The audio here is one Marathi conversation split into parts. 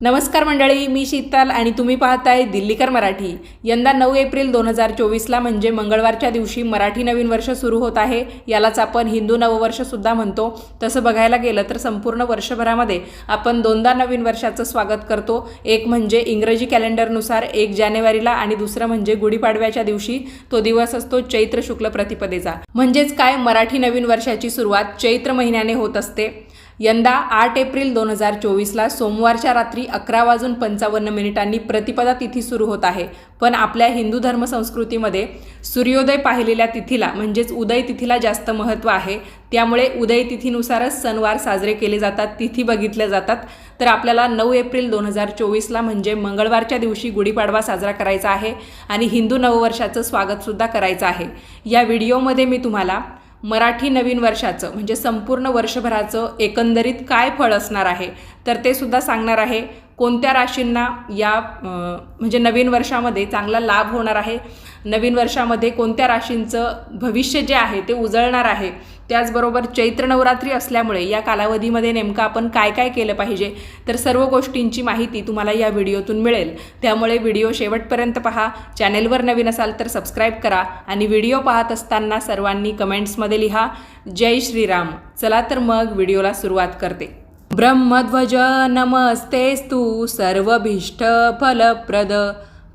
नमस्कार मंडळी मी शीतल आणि तुम्ही पाहताय दिल्लीकर मराठी. यंदा नऊ एप्रिल दोन हजार चोवीसला म्हणजे मंगळवारच्या दिवशी मराठी नवीन वर्ष सुरू होत आहे. यालाच आपण हिंदू नववर्षसुद्धा म्हणतो. तसं बघायला गेलं तर संपूर्ण वर्षभरामध्ये आपण दोनदा नवीन वर्षाचं स्वागत करतो. एक म्हणजे इंग्रजी कॅलेंडरनुसार एक जानेवारीला आणि दुसरं म्हणजे गुढीपाडव्याच्या दिवशी तो दिवस असतो चैत्र शुक्ल प्रतिपदेचा. म्हणजेच काय मराठी नवीन वर्षाची सुरुवात चैत्र महिन्याने होत असते? यंदा आठ एप्रिल दोन हजार चोवीसला सोमवारच्या रात्री अकरा वाजून पंचावन्न मिनिटांनी प्रतिपदा तिथी सुरू होत आहे. पण आपल्या हिंदू धर्म संस्कृतीमध्ये सूर्योदय पाहिलेल्या तिथीला म्हणजेच उदय तिथीला जास्त महत्त्व आहे. त्यामुळे उदय तिथीनुसारच सणवार साजरे केले जातात तिथी बघितल्या जातात. तर आपल्याला नऊ एप्रिल दोन हजार चोवीसला म्हणजे मंगळवारच्या दिवशी गुढीपाडवा साजरा करायचा आहे आणि हिंदू नववर्षाचं स्वागतसुद्धा करायचं आहे. या व्हिडिओमध्ये मी तुम्हाला मराठी नवीन वर्षाचं म्हणजे संपूर्ण वर्षभराचं एकंदरीत काय फळ असणार आहे? तर ते सुद्धा सांगणार आहे. कोणत्या राशींना या म्हणजे नवीन वर्षामध्ये चांगला लाभ होणार आहे? नवीन वर्षामध्ये कोणत्या राशींचं भविष्य जे आहे ते उजळणार आहे? त्याचबरोबर चैत्र नवरात्री असल्यामुळे या कालावधीमध्ये नेमकं आपण काय काय केलं पाहिजे? तर सर्व गोष्टींची माहिती तुम्हाला या व्हिडिओतून मिळेल. त्यामुळे व्हिडिओ शेवटपर्यंत पहा. चॅनेलवर नवीन असाल तर सबस्क्राईब करा आणि व्हिडिओ पाहत असताना सर्वांनी कमेंट्समध्ये लिहा. जय श्रीराम. चला तर मग व्हिडिओला सुरुवात करते. ब्रह्मध्वज नमस्तेस्तु. सर्वभीष्ट फलप्रद.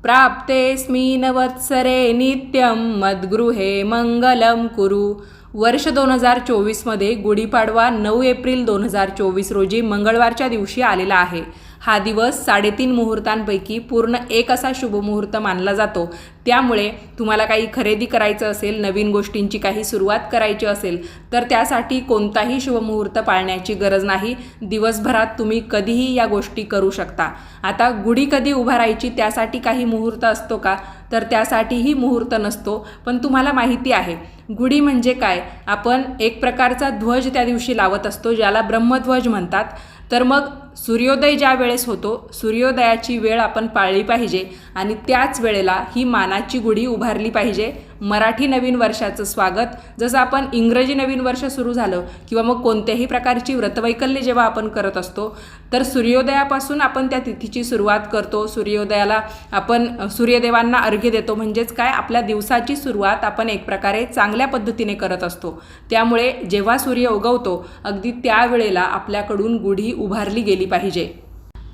प्राप्तेस्मिन् वत्सरे नित्यं मद्गृहे मंगलं कुरु. वर्ष दोन हजार चोवीसमध्ये गुढीपाडवा नऊ एप्रिल दोन हजार चोवीस रोजी मंगळवारच्या दिवशी आलेला आहे. हा दिवस साडेतीन मुहूर्तांपैकी पूर्ण एक असा शुभमुहूर्त मानला जातो. त्यामुळे तुम्हाला काही खरेदी करायचं असेल नवीन गोष्टींची काही सुरुवात करायची असेल तर त्यासाठी कोणताही शुभमुहूर्त पाळण्याची गरज नाही. दिवसभरात तुम्ही कधीही या गोष्टी करू शकता. आता गुढी कधी उभारायची त्यासाठी काही मुहूर्त असतो का? तर त्यासाठीही मुहूर्त नसतो पण तुम्हाला माहिती आहे. गुढी म्हणजे काय? आपण एक प्रकारचा ध्वज त्या दिवशी लावत असतो ज्याला ब्रह्मध्वज म्हणतात. तर मग सूर्योदय ज्या वेळेस होतो सूर्योदयाची वेळ आपण पाळली पाहिजे. आणि त्याच वेळेला ही मानाची गुढी उभारली पाहिजे. मराठी नवीन वर्षाचं स्वागत. जसं आपण इंग्रजी नवीन वर्ष सुरू झालं किंवा मग कोणत्याही प्रकारची व्रतवैकल्य जेव्हा आपण करत असतो तर सूर्योदयापासून आपण त्या तिथीची सुरुवात करतो. सूर्योदयाला आपण सूर्यदेवांना अर्घ्य देतो. म्हणजेच काय? आपल्या दिवसाची सुरुवात आपण एक प्रकारे चांगल्या पद्धतीने करत असतो. त्यामुळे जेव्हा सूर्य उगवतो अगदी त्यावेळेला आपल्याकडून गुढी उभारली गेली पाहिजे.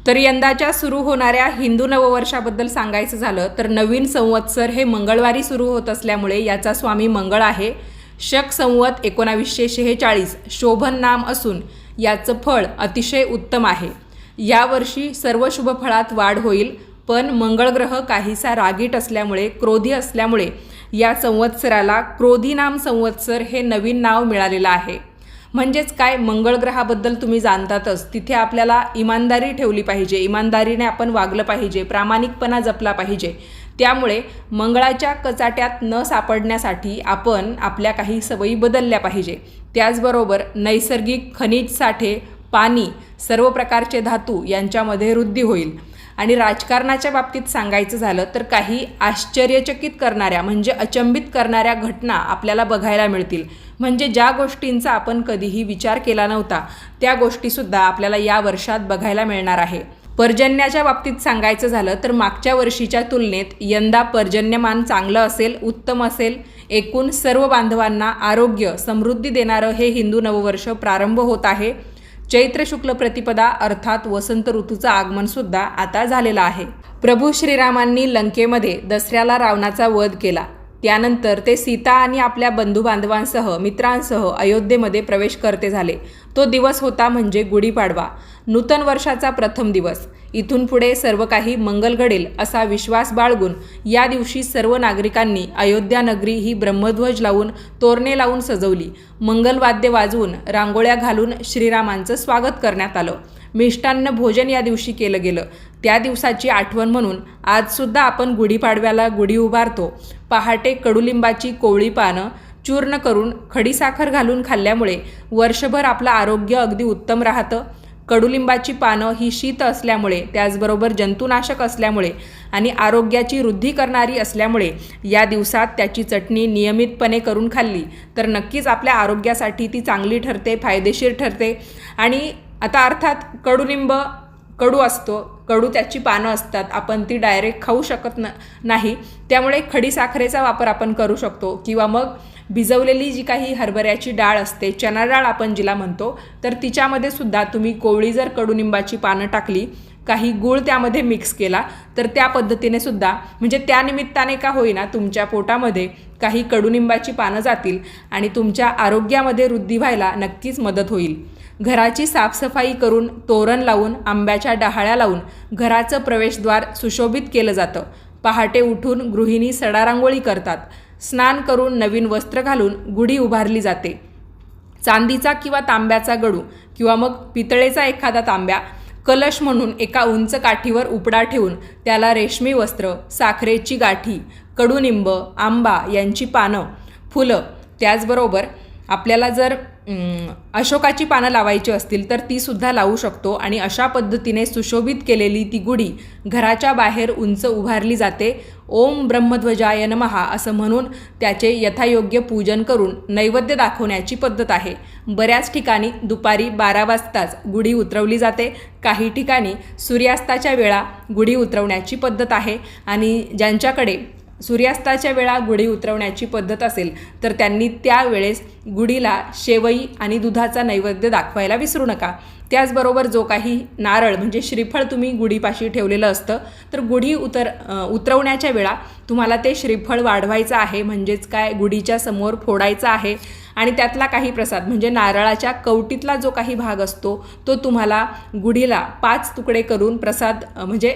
तर यंदाच्या सुरू होणाऱ्या हिंदू नववर्षाबद्दल सांगायचं झालं तर नवीन संवत्सर हे मंगळवारी सुरू होत असल्यामुळे याचा स्वामी मंगळ आहे. शक संवत एकोणावीसशे शेहेचाळीस शोभन नाम असून याचं फळ अतिशय उत्तम आहे. यावर्षी सर्व शुभ फळात वाढ होईल पण मंगळ ग्रह काहीसा रागीट असल्यामुळे क्रोधी असल्यामुळे या संवत्सराला क्रोधी नाम संवत्सर हे नवीन नाव मिळालेलं आहे. म्हणजेच काय? मंगळ ग्रहाबद्दल तुम्ही जाणतातच. तिथे आपल्याला इमानदारी ठेवली पाहिजे. इमानदारीने आपण वागलं पाहिजे. प्रामाणिकपणा जपला पाहिजे. त्यामुळे मंगळाच्या कचाट्यात न सापडण्यासाठी आपण आपल्या काही सवयी बदलल्या पाहिजे. त्याचबरोबर नैसर्गिक खनिज साठे पाणी सर्व प्रकारचे धातू यांच्यामध्ये वृद्धी होईल. आणि राजकारणाच्या बाबतीत सांगायचं झालं तर काही आश्चर्यचकित करणाऱ्या म्हणजे अचंबित करणाऱ्या घटना आपल्याला बघायला मिळतील. म्हणजे ज्या गोष्टींचा आपण कधीही विचार केला नव्हता त्या गोष्टीसुद्धा आपल्याला या वर्षात बघायला मिळणार आहे. पर्जन्याच्या बाबतीत सांगायचं झालं तर मागच्या वर्षीच्या तुलनेत यंदा पर्जन्यमान चांगलं असेल उत्तम असेल. एकूण सर्व बांधवांना आरोग्य समृद्धी देणारं हे हिंदू नववर्ष प्रारंभ होत आहे. चैत्र शुक्ल प्रतिपदा अर्थात वसंत ऋतूचं आगमनसुद्धा आता झालेलं आहे. प्रभू श्रीरामांनी लंकेमध्ये दसऱ्याला रावणाचा वध केला. त्यानंतर ते सीता आणि आपल्या बंधुबांधवांसह मित्रांसह अयोध्येमध्ये प्रवेश करते झाले. तो दिवस होता म्हणजे गुढीपाडवा. नूतन वर्षाचा प्रथम दिवस. इथून पुढे सर्व काही मंगल घडेल असा विश्वास बाळगून या दिवशी सर्व नागरिकांनी अयोध्या नगरी ही ब्रह्मध्वज लावून तोरणे लावून सजवली. मंगलवाद्य वाजवून रांगोळ्या घालून श्रीरामांचं स्वागत करण्यात आलं. मिष्टान्न भोजन या दिवशी केलं गेलं. त्या दिवसाची आठवण म्हणून आजसुद्धा आपण गुढीपाडव्याला गुढी उभारतो. पहाटे कडुलिंबाची कोवळी पानं चूर्ण करून खडीसाखर घालून खाल्ल्यामुळे वर्षभर आपलं आरोग्य अगदी उत्तम राहतं. कडुलिंबाची पानं ही शीत असल्यामुळे त्याचबरोबर जंतुनाशक असल्यामुळे आणि आरोग्याची वृद्धी करणारी असल्यामुळे या दिवसात त्याची चटणी नियमितपणे करून खाल्ली. तर नक्कीच आपल्या आरोग्यासाठी ती चांगली ठरते फायदेशीर ठरते. आणि आता अर्थात कडुलिंब कडू असतो कडू त्याची पानं असतात आपण ती डायरेक्ट खाऊ शकत न नाही. त्यामुळे खडीसाखरेचा वापर आपण करू शकतो किंवा मग भिजवलेली जी काही हरभऱ्याची डाळ असते चना डाळ आपण जिला म्हणतो तर तिच्यामध्ये सुद्धा तुम्ही कोवळी जर कडुनिंबाची पानं टाकली काही गूळ त्यामध्ये मिक्स केला तर त्या पद्धतीने सुद्धा म्हणजे त्या निमित्ताने का होईना तुमच्या पोटामध्ये काही कडुनिंबाची पानं जातील आणि तुमच्या आरोग्यामध्ये वृद्धी व्हायला नक्कीच मदत होईल. घराची साफसफाई करून तोरण लावून आंब्याच्या डहाळ्या लावून घराचं प्रवेशद्वार सुशोभित केलं जातं. पहाटे उठून गृहिणी सडा रांगोळी करतात. स्नान करून नवीन वस्त्र घालून गुढी उभारली जाते. चांदीचा किंवा तांब्याचा गडू किंवा मग पितळेचा एखादा तांब्या कलश म्हणून एका उंच काठीवर उपडा ठेवून त्याला रेशमी वस्त्र साखरेची गाठी कडुनिंब आंबा यांची पानं फुलं. त्याचबरोबर आपल्याला जर अशोकाची पानं लावायची असतील तर ती सुद्धा लावू शकतो. आणि अशा पद्धतीने सुशोभित केलेली ती गुढी घराच्या बाहेर उंच उभारली जाते. ओम ब्रह्मध्वजाय नमहा असं म्हणून त्याचे यथायोग्य पूजन करून नैवेद्य दाखवण्याची पद्धत आहे. बऱ्याच ठिकाणी दुपारी बारा वाजताच गुढी उतरवली जाते. काही ठिकाणी सूर्यास्ताच्या वेळा गुढी उतरवण्याची पद्धत आहे. आणि ज्यांच्याकडे सूर्यास्ताच्या वेळा गुढी उतरवण्याची पद्धत असेल तर त्यांनी त्यावेळेस गुढीला शेवई आणि दुधाचा नैवेद्य दाखवायला विसरू नका. त्याचबरोबर जो काही नारळ म्हणजे श्रीफळ तुम्ही गुढीपाशी ठेवलेलं असतं तर गुढी उतर उतरवण्याच्या वेळा तुम्हाला ते श्रीफळ वाढवायचं आहे म्हणजेच काय? गुढीच्या समोर फोडायचं आहे. आणि त्यातला काही प्रसाद म्हणजे नारळाच्या कवटीतला जो काही भाग असतो तो तुम्हाला गुढीला पाच तुकडे करून प्रसाद म्हणजे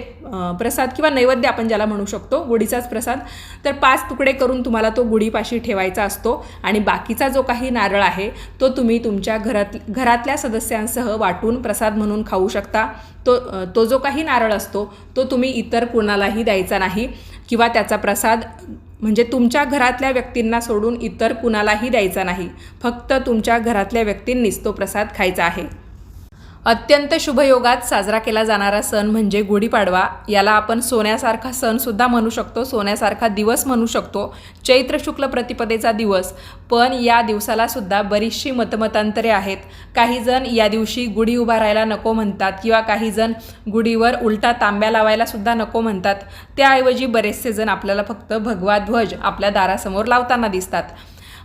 प्रसाद किंवा नैवेद्य आपण ज्याला म्हणू शकतो गुढीचाच प्रसाद तर पाच तुकडे करून तुम्हाला तो गुढीपाशी ठेवायचा असतो आणि बाकीचा जो काही नारळ आहे तो तुम्ही तुमच्या घरात घरातल्या सदस्यांसह वाटून प्रसाद म्हणून खाऊ शकता. तो तो जो काही नारळ असतो तो तुम्ही इतर कुणालाही द्यायचा नाही किंवा त्याचा प्रसाद म्हणजे तुमच्या घरातल्या व्यक्तींना सोडून इतर कुणालाही द्यायचा नाही. फक्त तुमच्या घरातल्या व्यक्तींनीच तो प्रसाद खायचा आहे. अत्यंत शुभयोगात साजरा केला जाणारा सण म्हणजे गुढीपाडवा. याला आपण सोन्यासारखा सणसुद्धा म्हणू शकतो सोन्यासारखा दिवस म्हणू शकतो चैत्र शुक्ल प्रतिपदेचा दिवस. पण या दिवसाला सुद्धा बरीचशी मतमतांतरे आहेत. काही जण या दिवशी गुढी उभारायला नको म्हणतात किंवा काही जण गुढीवर उलटा तांब्या लावायला सुद्धा नको म्हणतात. त्याऐवजी बरेचसे जण आपल्याला फक्त भगवा ध्वज आपल्या दारासमोर लावताना दिसतात.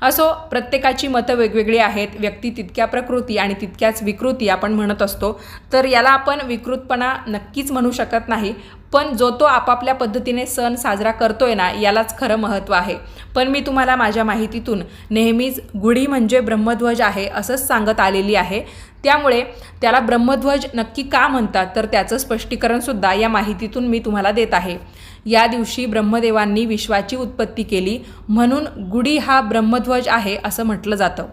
असो प्रत्येकाची मतं वेगवेगळी आहेत व्यक्ती तितक्या प्रकृती आणि तितक्याच विकृती आपण म्हणत असतो तर याला आपण विकृतपणा नक्कीच म्हणू शकत नाही पण जो तो आपापल्या पद्धतीने सण साजरा करतोय ना यालाच खरं महत्त्व आहे. पण मी तुम्हाला माझ्या माहितीतून नेहमीच गुढी म्हणजे ब्रह्मध्वज आहे असंच सांगत आलेली आहे. त्यामुळे त्याला ब्रह्मध्वज नक्की का म्हणतात तर त्याचं स्पष्टीकरणसुद्धा या माहितीतून मी तुम्हाला देत आहे. या दिवशी ब्रह्मदेवांनी विश्वाची उत्पत्ती केली म्हणून गुढी हा ब्रह्मध्वज आहे असं म्हटलं जातं.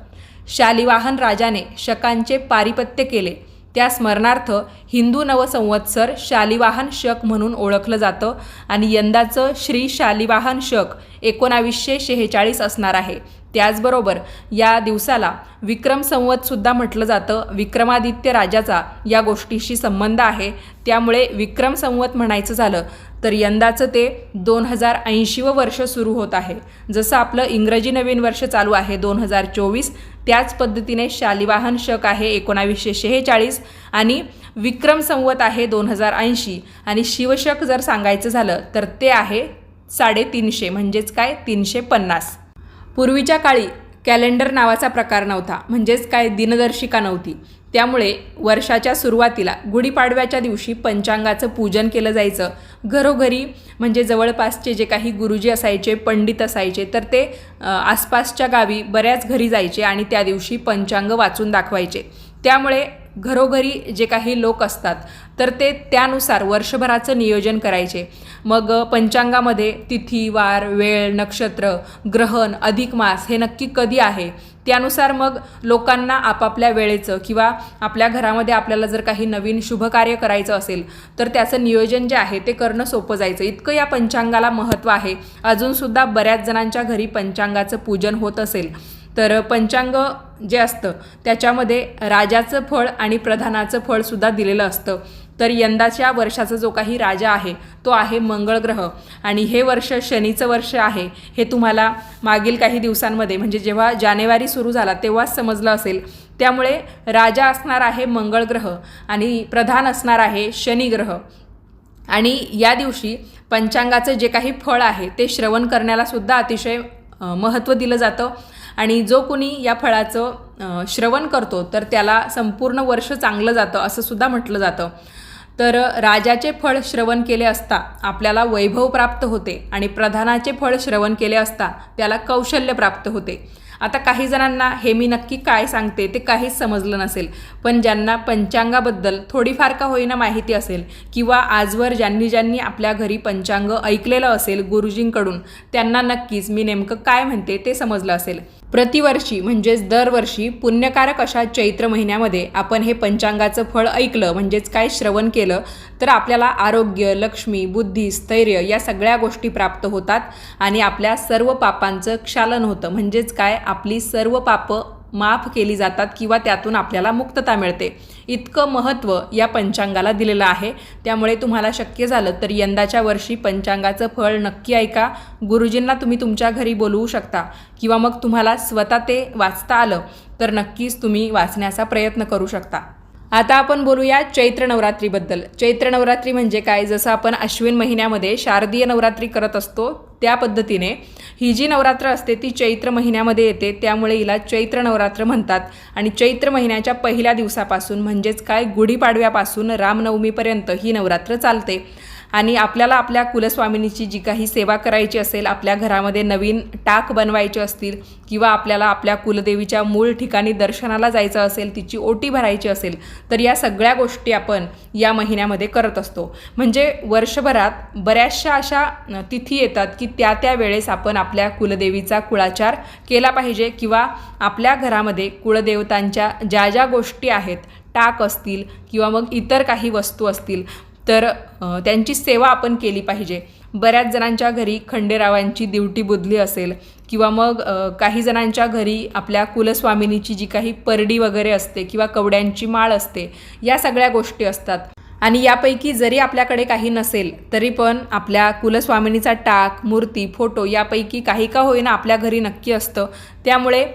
शालिवाहन राजाने शकांचे पारिपत्य केले. त्या स्मरणार्थ हिंदू नवसंवत्सर शालिवाहन शक म्हणून ओळखलं जातं आणि यंदाचं श्री शालिवाहन शक एकोणावीसशे शेहेचाळीस असणार आहे. त्याचबरोबर या दिवसाला विक्रम संवतसुद्धा म्हटलं जातं. विक्रमादित्य राजाचा या गोष्टीशी संबंध आहे. त्यामुळे विक्रम संवत म्हणायचं झालं तर यंदाचं ते दोन हजार ऐंशीवं वर्ष सुरू होत आहे. जसं आपलं इंग्रजी नवीन वर्ष चालू आहे दोन हजार चोवीस त्याच पद्धतीने शालिवाहन शक आहे एकोणावीसशे शेहेचाळीस. आणि विक्रम संवत आहे दोन हजार ऐंशी आणि शिवशक जर सांगायचं झालं तर ते आहे साडेतीनशे म्हणजेच काय? तीनशे पन्नास. पूर्वीच्या काळी कॅलेंडर नावाचा प्रकार नव्हता. म्हणजेच काय? दिनदर्शिका नव्हती. त्यामुळे वर्षाच्या सुरुवातीला गुढीपाडव्याच्या दिवशी पंचांगाचं पूजन केलं जायचं. घरोघरी म्हणजे जवळपासचे जे काही गुरुजी असायचे पंडित असायचे तर ते आसपासच्या गावी बऱ्याच घरी जायचे आणि त्या दिवशी पंचांग वाचून दाखवायचे. त्यामुळे घरोघरी जे काही लोक असतात तर ते त्यानुसार वर्षभराचं नियोजन करायचे. मग पंचांगामध्ये तिथी वार वेळ नक्षत्र ग्रहण अधिक मास हे नक्की कधी आहे? त्यानुसार मग लोकांना आपापल्या वेळेचं किंवा आपल्या घरामध्ये आपल्याला जर काही नवीन शुभकार्य करायचं असेल तर त्याचं नियोजन जे आहे ते करणं सोपं जायचं. इतकं या पंचांगाला महत्त्व आहे. अजूनसुद्धा बऱ्याच जणांच्या घरी पंचांगाचं पूजन होत असेल. तर पंचांग जे असतं त्याच्यामध्ये राजाचं फळ आणि प्रधानाचं फळसुद्धा दिलेलं असतं. तर यंदाच्या वर्षाचा जो काही राजा आहे तो आहे मंगळ ग्रह. आणि हे वर्ष शनीचं वर्ष आहे हे तुम्हाला मागील काही दिवसांमध्ये म्हणजे जेव्हा जानेवारी सुरू झाला तेव्हाच समजलं असेल. त्यामुळे राजा असणार आहे मंगळ ग्रह आणि प्रधान असणार आहे शनी ग्रह. आणि या दिवशी पंचांगाचं जे काही फळ आहे ते श्रवण करण्याला सुद्धा अतिशय महत्त्व दिलं जातं. आणि जो कोणी या फळाचं श्रवण करतो तर त्याला संपूर्ण वर्ष चांगलं जातं असं सुद्धा म्हटलं जातं. तर राजाचे फळ श्रवण केले असता आपल्याला वैभव प्राप्त होते आणि प्रधानाचे फळ श्रवण केले असता त्याला कौशल्य प्राप्त होते. आता काही जणांना हे मी नक्की काय सांगते ते काहीच समजलं नसेल पण ज्यांना पंचांगाबद्दल थोडीफार का होईना माहिती असेल किंवा आजवर ज्यांनी ज्यांनी आपल्या घरी पंचांग ऐकलेलं असेल गुरुजींकडून त्यांना नक्कीच मी नेमकं काय म्हणते ते समजलं असेल. प्रतिवर्षी म्हणजेच दरवर्षी पुण्यकारक अशा चैत्र महिन्यामध्ये आपण हे पंचांगाचं फळ ऐकलं म्हणजेच काय श्रवण केलं तर आपल्याला आरोग्य लक्ष्मी बुद्धी स्थैर्य या सगळ्या गोष्टी प्राप्त होतात आणि आपल्या सर्व पापांचं क्षालन होतं. म्हणजेच काय? आपली सर्व पापं माफ केली जातात किंवा त्यातून आपल्याला मुक्तता मिळते. इतकं महत्त्व या पंचांगाला दिलेलं आहे. त्यामुळे तुम्हाला शक्य झालं तर यंदाच्या वर्षी पंचांगाचं फळ नक्की ऐका. गुरुजींना तुम्ही तुमच्या घरी बोलवू शकता. किंवा मग तुम्हाला स्वतः ते वाचता आलं तर नक्कीच तुम्ही वाचण्याचा प्रयत्न करू शकता. आता आपण बोलूया चैत्र नवरात्रीबद्दल. चैत्र नवरात्री म्हणजे काय? जसं आपण अश्विन महिन्यामध्ये शारदीय नवरात्री करत असतो त्या पद्धतीने ही जी नवरात्र असते ती चैत्र महिन्यामध्ये येते. त्यामुळे हिला चैत्र नवरात्र म्हणतात. आणि चैत्र महिन्याच्या पहिल्या दिवसापासून म्हणजेच काय? गुढीपाडव्यापासून रामनवमीपर्यंत ही नवरात्र चालते. आणि आपल्याला आपल्या कुलस्वामिनीची जी काही सेवा करायची असेल आपल्या घरामध्ये नवीन टाक बनवायचे असतील किंवा आपल्याला आपल्या कुलदेवीच्या मूळ ठिकाणी दर्शनाला जायचं असेल तिची ओटी भरायची असेल तर या सगळ्या गोष्टी आपण या महिन्यामध्ये करत असतो. म्हणजे वर्षभरात बऱ्याचशा अशा तिथी येतात की त्या त्या वेळेस आपण आपल्या कुलदेवीचा कुळाचार केला पाहिजे किंवा आपल्या घरामध्ये कुळदेवतांच्या ज्या ज्या गोष्टी आहेत टाक असतील किंवा मग इतर काही वस्तू असतील तर त्यांची सेवा आपण केली पाहिजे. बऱ्याच जणांच्या घरी खंडेरावांची दिवटी बुधली असेल किंवा मग काही जणांच्या घरी आपल्या कुलस्वामिनीची जी काही परडी वगैरे असते किंवा कवड्यांची माळ असते या सगळ्या गोष्टी असतात. आणि यापैकी जरी आपल्याकडे काही नसेल तरी पण आपल्या कुलस्वामिनीचा टाक मूर्ती फोटो यापैकी काही का होईना आपल्या घरी नक्की असतं. त्यामुळे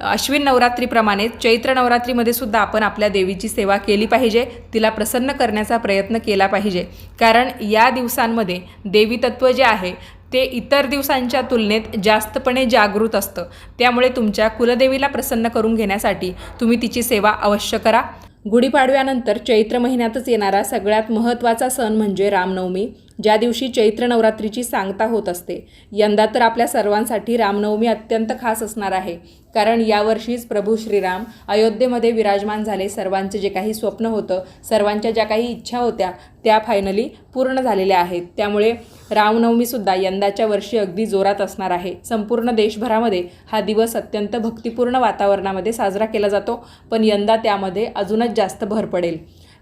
अश्विन नवरात्रीप्रमाणे चैत्र नवरात्रीमध्ये सुद्धा आपण आपल्या देवीची सेवा केली पाहिजे. तिला प्रसन्न करण्याचा प्रयत्न केला पाहिजे. कारण या दिवसांमध्ये देवी जे आहे ते इतर दिवसांच्या तुलनेत जास्तपणे जागृत असतं. त्यामुळे तुमच्या कुलदेवीला प्रसन्न करून घेण्यासाठी तुम्ही तिची सेवा अवश्य करा. गुढीपाडव्यानंतर चैत्र महिन्यातच येणारा सगळ्यात महत्त्वाचा सण म्हणजे रामनवमी. ज्या दिवशी चैत्र नवरात्रीची सांगता होत असते. यंदा तर आपल्या सर्वांसाठी रामनवमी अत्यंत खास असणार आहे. कारण यावर्षीच प्रभू श्रीराम अयोध्येमध्ये विराजमान झाले. सर्वांचं जे काही स्वप्न होतं सर्वांच्या ज्या काही इच्छा होत्या त्या फायनली पूर्ण झालेल्या आहेत. त्यामुळे रामनवमीसुद्धा यंदाच्या वर्षी अगदी जोरात असणार आहे. संपूर्ण देशभरामध्ये हा दिवस अत्यंत भक्तिपूर्ण वातावरणामध्ये साजरा केला जातो. पण यंदा त्यामध्ये अजूनच जास्त भर पडेल.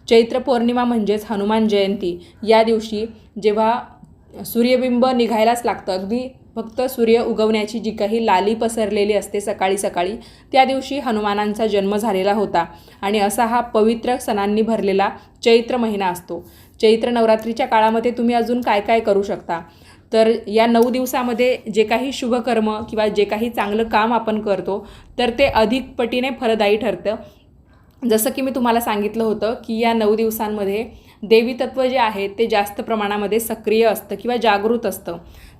चैत्र पौर्णिमा म्हणजेच हनुमान जयंती. या दिवशी जेव्हा सूर्यबिंब निघायलाच लागतं अगदी फक्त सूर्य उगवण्याची जी काही लाली पसरलेली असते सकाळी सकाळी त्या दिवशी हनुमानांचा जन्म झालेला होता आणि असा हा पवित्र सणांनी भरलेला चैत्र महिना असतो. चैत्र नवरात्रीच्या काळामध्ये तुम्ही अजून काय काय करू शकता? तर या नऊ दिवसामध्ये जे काही शुभकर्म किंवा जे काही चांगलं काम आपण करतो तर ते अधिक पटीने फलदायी ठरतं. जसं की मी तुम्हाला सांगितलं होतं की या नऊ दिवसांमध्ये देवी तत्व जे आहे ते जास्त प्रमाणामध्ये सक्रिय असतं किंवा जागृत असतं.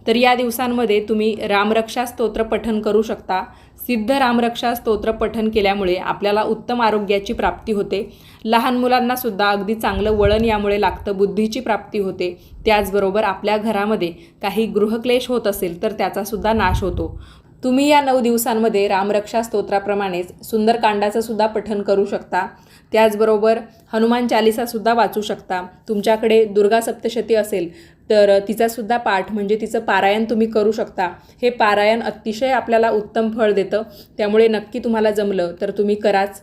तर या दिवसांमध्ये तुम्ही रामरक्षा स्तोत्र पठन करू शकता. सिद्ध रामरक्षा स्तोत्र पठन केल्यामुळे आपल्याला उत्तम आरोग्याची प्राप्ती होते. लहान मुलांनासुद्धा अगदी चांगलं वळण यामुळे लागतं बुद्धीची प्राप्ती होते. त्याचबरोबर आपल्या घरामध्ये काही गृहक्लेश होत असेल तर त्याचासुद्धा नाश होतो. तुम्ही या नऊ दिवसांमध्ये रामरक्षा स्तोत्राप्रमाणेच सुंदरकांडाचं सुद्धा पठन करू शकता. त्याचबरोबर हनुमान चालिसासुद्धा वाचू शकता. तुमच्याकडे दुर्गा सप्तशती असेल तर तिचासुद्धा पाठ म्हणजे तिचं पारायण तुम्ही करू शकता. हे पारायण अतिशय आपल्याला उत्तम फळ देतं. त्यामुळे नक्की तुम्हाला जमलं तर तुम्ही कराच.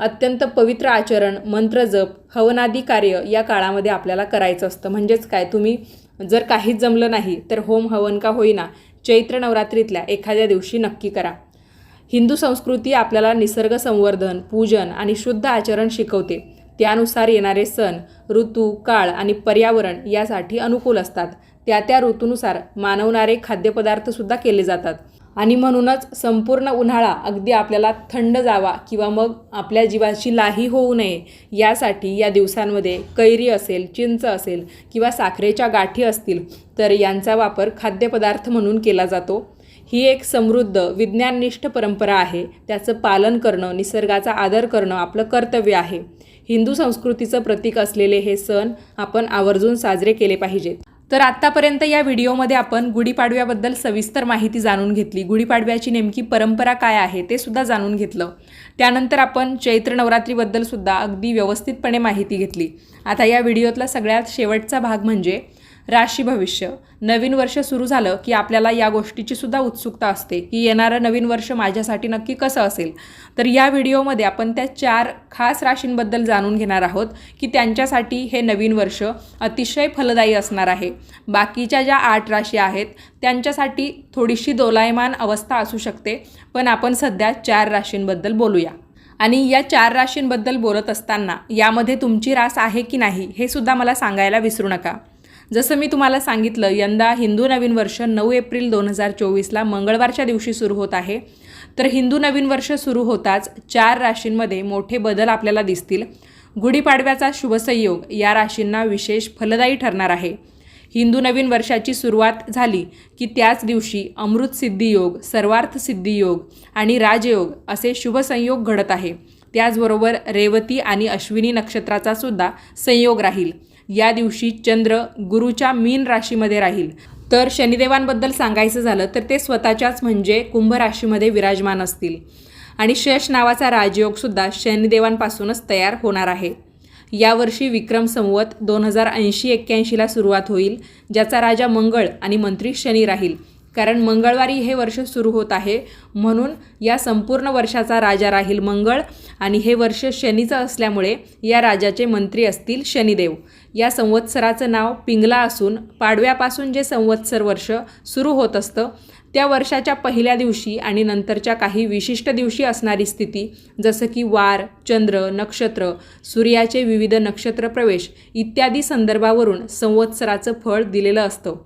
अत्यंत पवित्र आचरण मंत्र जप हवनादी कार्य या काळामध्ये आपल्याला करायचं असतं. म्हणजेच काय? तुम्ही जर काहीच जमलं नाही तर होम हवन का होईना चैत्र नवरात्रीतल्या एखाद्या दिवशी नक्की करा. हिंदू संस्कृती आपल्याला निसर्ग संवर्धन पूजन आणि शुद्ध आचरण शिकवते. त्यानुसार येणारे सण ऋतू काळ आणि पर्यावरण यासाठी अनुकूल असतात. त्या त्या ऋतूनुसार मानवणारे खाद्यपदार्थसुद्धा केले जातात. आणि म्हणूनच संपूर्ण उन्हाळा अगदी आपल्याला थंड जावा किंवा मग आपल्या जीवाची लाही होऊ नये यासाठी या दिवसांमध्ये कैरी असेल चिंच असेल किंवा साखरेच्या गाठी असतील तर यांचा वापर खाद्यपदार्थ म्हणून केला जातो. ही एक समृद्ध विज्ञाननिष्ठ परंपरा आहे. त्याचं पालन करणं निसर्गाचा आदर करणं आपलं कर्तव्य आहे. हिंदू संस्कृतीचं प्रतीक असलेले हे सण आपण आवर्जून साजरे केले पाहिजेत. तर आत्तापर्यंत या व्हिडिओमध्ये आपण गुढीपाडव्याबद्दल सविस्तर माहिती जाणून घेतली. गुढीपाडव्याची नेमकी परंपरा काय आहे ते सुद्धा जाणून घेतलं. त्यानंतर आपण चैत्र नवरात्रीबद्दल सुद्धा अगदी व्यवस्थितपणे माहिती घेतली. आता या व्हिडिओतला सगळ्यात शेवटचा भाग म्हणजे राशी भविष्य. नवीन वर्ष सुरू झालं की आपल्याला या गोष्टीची सुद्धा उत्सुकता असते की येणारं नवीन वर्ष माझ्यासाठी नक्की कसं असेल? तर या व्हिडिओमध्ये आपण त्या चार खास राशींबद्दल जाणून घेणार आहोत की त्यांच्यासाठी हे नवीन वर्ष अतिशय फलदायी असणार आहे. बाकीच्या ज्या आठ राशी आहेत त्यांच्यासाठी थोडीशी दोलायमान अवस्था असू शकते पण आपण सध्या चार राशींबद्दल बोलूया. आणि या चार राशींबद्दल बोलत असताना यामध्ये तुमची रास आहे की नाही हे सुद्धा मला सांगायला विसरू नका. जसं मी तुम्हाला सांगितलं यंदा हिंदू नवीन वर्ष नऊ एप्रिल दोन हजार चोवीसला मंगळवारच्या दिवशी सुरू होत आहे. तर हिंदू नवीन वर्ष सुरू होताच चार राशींमध्ये मोठे बदल आपल्याला दिसतील. गुढीपाडव्याचा शुभसंयोग या राशींना विशेष फलदायी ठरणार आहे. हिंदू नवीन वर्षाची सुरुवात झाली की त्याच दिवशी अमृत सिद्धी योग सर्वार्थ सिद्धी योग आणि राजयोग असे शुभसंयोग घडत आहे. त्याचबरोबर रेवती आणि अश्विनी नक्षत्राचा सुद्धा संयोग राहील. या दिवशी चंद्र गुरुच्या मीन राशीमध्ये राहील. तर शनिदेवांबद्दल सांगायचं झालं तर ते स्वतःच्याच म्हणजे कुंभ राशीमध्ये विराजमान असतील. आणि शश नावाचा राजयोगसुद्धा शनिदेवांपासूनच तयार होणार आहे. यावर्षी विक्रम संवत दोन हजार ऐंशी एक्क्याऐंशीला सुरुवात होईल ज्याचा राजा मंगळ आणि मंत्री शनी राहील. कारण मंगळवारी हे वर्ष सुरू होत आहे. म्हणून या संपूर्ण वर्षाचा राजा राहील मंगळ आणि हे वर्ष शनीचं असल्यामुळे या राजाचे मंत्री असतील शनिदेव. या संवत्सराचं नाव पिंगला असून पाडव्यापासून जे संवत्सर वर्ष सुरू होत असतं त्या वर्षाच्या पहिल्या दिवशी आणि नंतरच्या काही विशिष्ट दिवशी असणारी स्थिती जसं की वार चंद्र नक्षत्र सूर्याचे विविध नक्षत्र प्रवेश इत्यादी संदर्भावरून संवत्सराचं फळ दिलेलं असतं.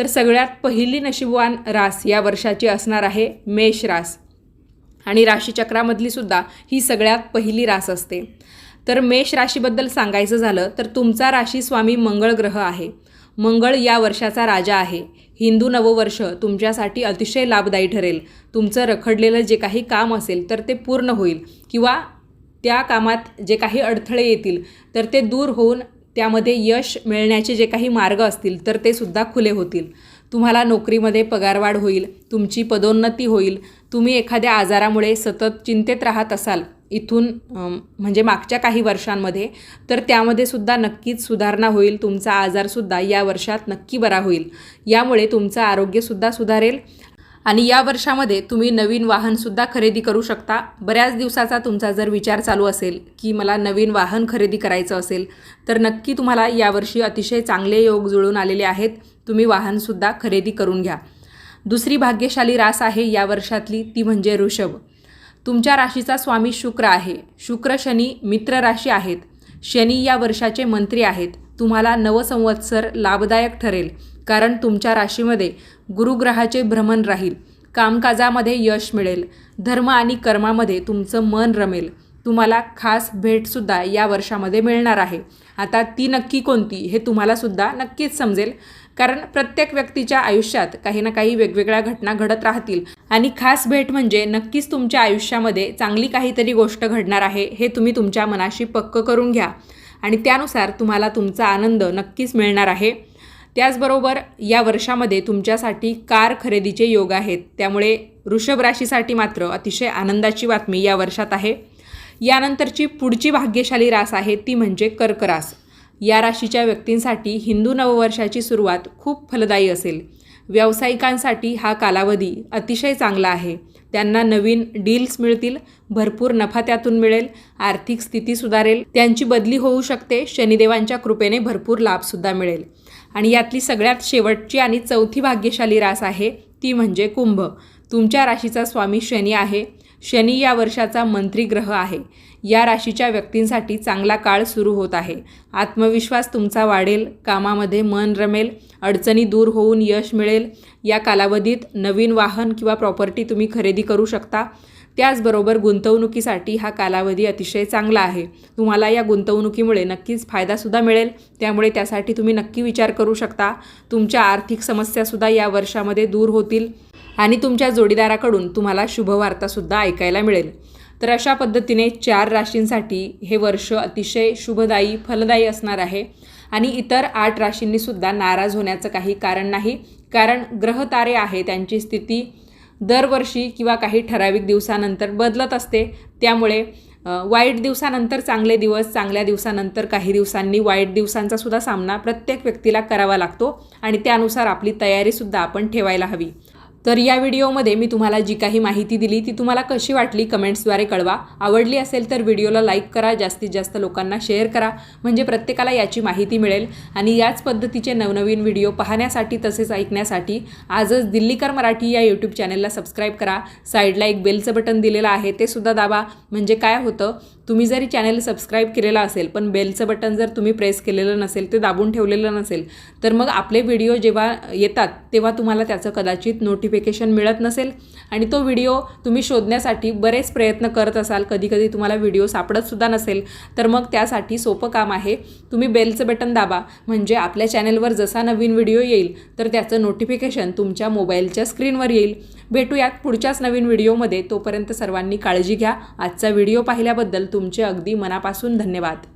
तर सगळ्यात पहिली नशीबवान रास या वर्षाची असणार आहे मेष रास. आणि राशीचक्रामधली सुद्धा ही सगळ्यात पहिली रास असते. तर मेष राशीबद्दल सांगायचं झालं तर तुमचा राशी स्वामी मंगळ ग्रह आहे. मंगळ या वर्षाचा राजा आहे. हिंदू नववर्ष तुमच्यासाठी अतिशय लाभदायी ठरेल. तुमचं रखडलेलं जे काही काम असेल तर ते पूर्ण होईल. किंवा त्या कामात जे काही अडथळे येतील तर ते दूर होऊन त्यामध्ये यश मिळण्याचे जे काही मार्ग असतील तर ते सुद्धा खुले होतील. तुम्हाला नोकरीमध्ये पगारवाढ होईल तुमची पदोन्नती होईल. तुम्ही एखाद्या आजारामुळे सतत चिंतेत राहत असाल इथून म्हणजे मागच्या काही वर्षांमध्ये तर त्यामध्ये सुद्धा नक्कीच सुधारणा होईल. तुमचा आजारसुद्धा या वर्षात नक्की बरा होईल. यामुळे तुमचं आरोग्यसुद्धा सुधारेल. आणि या वर्षामध्ये तुम्ही नवीन वाहनसुद्धा खरेदी करू शकता. बऱ्याच दिवसाचा तुमचा जर विचार चालू असेल की मला नवीन वाहन खरेदी करायचं असेल तर नक्की तुम्हाला यावर्षी अतिशय चांगले योग जुळून आलेले आहेत. तुम्ही वाहनसुद्धा खरेदी करून घ्या. दुसरी भाग्यशाली रास आहे या वर्षातली ती म्हणजे ऋषभ. तुमच्या राशीचा स्वामी शुक्र आहे. शुक्र शनी मित्र राशी आहेत. शनी या वर्षाचे मंत्री आहेत. तुम्हाला नवसंवत्सर लाभदायक ठरेल. कारण तुमच्या राशीमध्ये गुरुग्रहाचे भ्रमण राहील. कामकाजामध्ये यश मिळेल. धर्म आणि कर्मामध्ये तुमचं मन रमेल. तुम्हाला खास भेटसुद्धा या वर्षामध्ये मिळणार आहे. आता ती नक्की कोणती हे तुम्हालासुद्धा नक्कीच समजेल. कारण प्रत्येक व्यक्तीच्या आयुष्यात काही ना काही वेगवेगळ्या घटना घडत राहतील. आणि खास भेट म्हणजे नक्कीच तुमच्या आयुष्यामध्ये चांगली काहीतरी गोष्ट घडणार आहे हे तुम्ही तुमच्या मनाशी पक्क करून घ्या. आणि त्यानुसार तुम्हाला तुमचा आनंद नक्कीच मिळणार आहे. त्याचबरोबर या वर्षामध्ये तुमच्यासाठी कार खरेदीचे योग आहेत. त्यामुळे वृषभ राशीसाठी मात्र अतिशय आनंदाची बातमी या वर्षात आहे. यानंतरची पुढची भाग्यशाली रास आहे ती म्हणजे कर्क रास. या राशीच्या व्यक्तींसाठी हिंदू नववर्षाची सुरुवात खूप फलदायी असेल. व्यावसायिकांसाठी हा कालावधी अतिशय चांगला आहे. त्यांना नवीन डील्स मिळतील भरपूर नफा त्यातून मिळेल आर्थिक स्थिती सुधारेल त्यांची बदली होऊ शकते शनिदेवांच्या कृपेने भरपूर लाभसुद्धा मिळेल. आणि यातली सगळ्यात शेवटची आणि चौथी भाग्यशाली रास आहे ती म्हणजे कुंभ. तुमच्या राशीचा स्वामी शनी आहे. शनी या वर्षाचा मंत्री ग्रह आहे. या राशीच्या व्यक्तींसाठी चांगला काळ सुरू होत आहे. आत्मविश्वास तुमचा वाढेल कामामध्ये मन रमेल अडचणी दूर होऊन यश मिळेल. या कालावधीत नवीन वाहन किंवा प्रॉपर्टी तुम्ही खरेदी करू शकता. त्याचबरोबर गुंतवणुकीसाठी हा कालावधी अतिशय चांगला आहे. तुम्हाला या गुंतवणुकीमुळे नक्कीच फायदासुद्धा मिळेल. त्यामुळे त्यासाठी तुम्ही नक्की विचार करू शकता. तुमच्या आर्थिक समस्यासुद्धा या वर्षामध्ये दूर होतील आणि तुमच्या जोडीदाराकडून तुम्हाला शुभवार्तासुद्धा ऐकायला मिळेल. तर अशा पद्धतीने चार राशींसाठी हे वर्ष अतिशय शुभदायी फलदायी असणार आहे आणि इतर आठ राशींनीसुद्धा नाराज होण्याचं काही कारण नाही. कारण ग्रहतारे आहे त्यांची स्थिती दरवर्षी किंवा काही ठराविक दिवसानंतर बदलत असते. त्यामुळे वाईट दिवसानंतर चांगले दिवस चांगल्या दिवसानंतर काही दिवसांनी वाईट दिवसांचा सुद्धा सामना प्रत्येक व्यक्तीला करावा लागतो आणि त्यानुसार आपली तयारीसुद्धा आपण ठेवायला हवी. तर या व्हिडिओमध्ये मी तुम्हाला जी काही माहिती दिली ती तुम्हाला कशी वाटली कमेंट्सद्वारे कळवा. आवडली असेल तर व्हिडिओला लाईक करा जास्तीत जास्त लोकांना शेअर करा म्हणजे प्रत्येकाला याची माहिती मिळेल. आणि याच पद्धतीचे नवनवीन व्हिडिओ पाहण्यासाठी तसेच ऐकण्यासाठी आजच दिल्लीकर मराठी या यूट्यूब चॅनलला सबस्क्राईब करा. साईडला एक बेलचं बटन दिलेलं आहे ते सुद्धा दाबा. म्हणजे काय होतं तुम्ही जरी चॅनल सबस्क्राईब केलेलं असेल पण बेलचं बटन जर तुम्ही प्रेस केलेलं नसेल ते दाबून ठेवलेलं नसेल तर मग आपले व्हिडिओ जेव्हा येतात तेव्हा तुम्हाला त्याचं कदाचित नोटिफिकेशन मिळत नसेल. आणि तो व्हिडिओ तुम्ही शोधण्यासाठी बरेच प्रयत्न करत असाल कधीकधी तुम्हाला व्हिडिओ सापडतसुद्धा नसेल तर मग त्यासाठी सोपं काम आहे तुम्ही बेलचं बटन दाबा. म्हणजे आपल्या चॅनलवर जसा नवीन व्हिडिओ येईल तर त्याचं नोटिफिकेशन तुमच्या मोबाईलच्या स्क्रीनवर येईल. भेटूयात पुढच्याच नवीन व्हिडिओमध्ये. तोपर्यंत सर्वांनी काळजी घ्या. आजचा व्हिडिओ पाहिल्याबद्दल तुमचे अगदी मनापासून धन्यवाद.